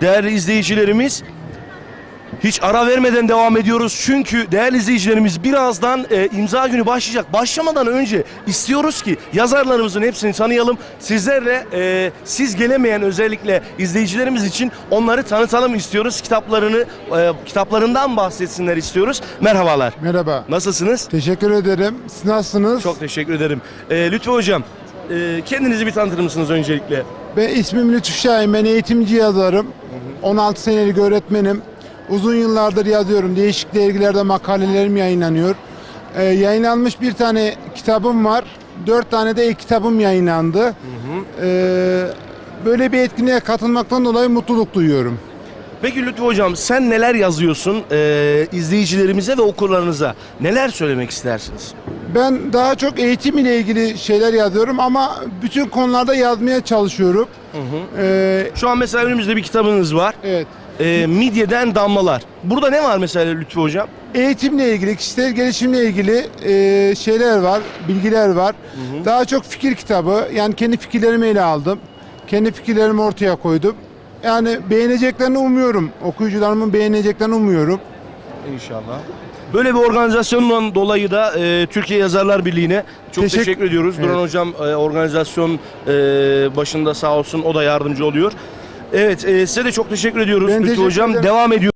değerli izleyicilerimiz. Hiç ara vermeden devam ediyoruz çünkü değerli izleyicilerimiz birazdan e, imza günü başlayacak. Başlamadan önce istiyoruz ki yazarlarımızın hepsini tanıyalım. Sizlerle e, siz gelemeyen özellikle izleyicilerimiz için onları tanıtalım istiyoruz. Kitaplarını e, kitaplarından bahsetsinler istiyoruz. Merhabalar. Merhaba. Nasılsınız? Teşekkür ederim. Siz nasılsınız? Çok teşekkür ederim. E, Lütfü Hocam, e, kendinizi bir tanıtır mısınız öncelikle? Ben ismim Lütfü Şahin. Ben eğitimci yazarım. 16 senelik öğretmenim. Uzun yıllardır yazıyorum. Değişik dergilerde makalelerim yayınlanıyor. Ee, yayınlanmış bir tane kitabım var. Dört tane de ilk kitabım yayınlandı. Ee, böyle bir etkinliğe katılmaktan dolayı mutluluk duyuyorum. Peki Lütfü Hocam sen neler yazıyorsun e, izleyicilerimize ve okurlarınıza? Neler söylemek istersiniz? Ben daha çok eğitim ile ilgili şeyler yazıyorum ama bütün konularda yazmaya çalışıyorum. Ee, Şu an mesela önümüzde bir kitabınız var. evet. E, Midyeden Damlalar. Burada ne var mesela Lütfü Hocam? Eğitimle ilgili, kişisel gelişimle ilgili e, şeyler var, bilgiler var. Daha çok fikir kitabı. Yani kendi fikirlerimi ele aldım. Kendi fikirlerimi ortaya koydum. Yani beğeneceklerini umuyorum. Okuyucularımın beğeneceklerini umuyorum. İnşallah. Böyle bir organizasyondan dolayı da e, Türkiye Yazarlar Birliği'ne çok Teşekkür- teşekkür, ediyoruz. Evet. Duran Hocam e, organizasyon e, başında sağ olsun o da yardımcı oluyor. Evet e, size de çok teşekkür ediyoruz Ben teşekkür Hocam. ederim. Devam ediyor.